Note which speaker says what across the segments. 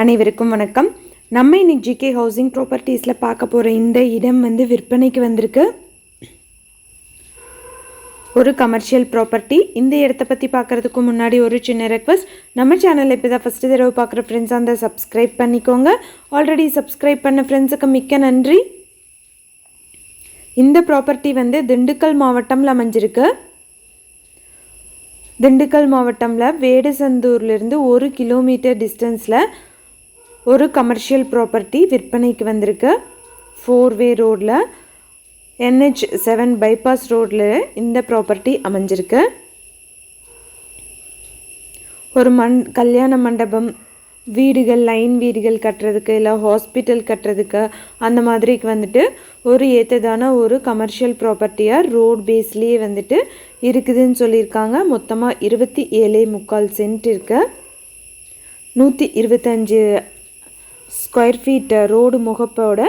Speaker 1: அனைவருக்கும் வணக்கம். நம்ம இன்னைக்கு ஜிகே ஹவுசிங் ப்ராப்பர்ட்டிஸில் பார்க்க போகிற இந்த இடம் வந்து விற்பனைக்கு வந்திருக்கு. ஒரு கமர்ஷியல் ப்ராப்பர்ட்டி இந்த இடத்த பற்றி பார்க்குறதுக்கு முன்னாடி ஒரு சின்ன ரெக்வஸ்ட் நம்ம சேனலில் இப்போ தான் ஃபஸ்ட்டு தடவை பார்க்குற ஃப்ரெண்ட்ஸ் அந்த சப்ஸ்கிரைப் பண்ணிக்கோங்க. ஆல்ரெடி சப்ஸ்கிரைப் பண்ண ஃப்ரெண்ட்ஸுக்கு மிக்க நன்றி. இந்த ப்ராப்பர்ட்டி வந்து திண்டுக்கல் மாவட்டம்ல அமைஞ்சிருக்கு. திண்டுக்கல் மாவட்டமில் வேடசந்தூர்லேருந்து ஒரு கிலோமீட்டர் டிஸ்டன்ஸில் ஒரு கமர்ஷியல் ப்ராப்பர்ட்டி விற்பனைக்கு வந்திருக்கு. ஃபோர் வே ரோடில் என்ஹெச் செவன் பைபாஸ் ரோடில் இந்த ப்ராப்பர்ட்டி அமைஞ்சிருக்கு. ஒரு மண் கல்யாண மண்டபம் வீடுகள் லைன் வீடுகள் கட்டுறதுக்கு இல்லை ஹாஸ்பிட்டல் கட்டுறதுக்கு அந்த மாதிரிக்கு வந்துட்டு ஒரு ஏற்றதான ஒரு கமர்ஷியல் ப்ராப்பர்ட்டியாக ரோட் பேஸ்லேயே வந்துட்டு இருக்குதுன்னு சொல்லியிருக்காங்க. மொத்தமாக இருபத்தி ஏழே முக்கால் சென்ட் இருக்கு. நூற்றி இருபத்தஞ்சு ஸ்கொயர் ஃபீட் ரோடு முகப்போட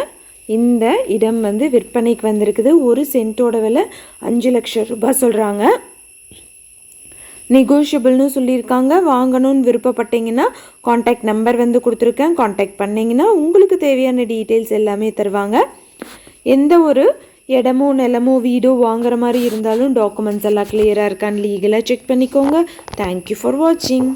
Speaker 1: இந்த இடம் வந்து விற்பனைக்கு வந்திருக்குது. ஒரு சென்ட்டோட விலை அஞ்சு லட்சம் ரூபாய் சொல்கிறாங்க நெகோஷியபிள்னு சொல்லியிருக்காங்க. வாங்கணும்னு விருப்பப்பட்டீங்கன்னா காண்டாக்ட் நம்பர் வந்து கொடுத்துருக்கேன். காண்டாக்ட் பண்ணிங்கன்னா உங்களுக்கு தேவையான டீட்டெயில்ஸ் எல்லாமே தருவாங்க. எந்த ஒரு இடமோ நிலமோ வீடோ வாங்குற மாதிரி இருந்தாலும் டாக்குமெண்ட்ஸ் எல்லாம் கிளியராக இருக்கான்னு லீகலாக செக் பண்ணிக்கோங்க. தேங்க்யூ ஃபார் வாட்சிங்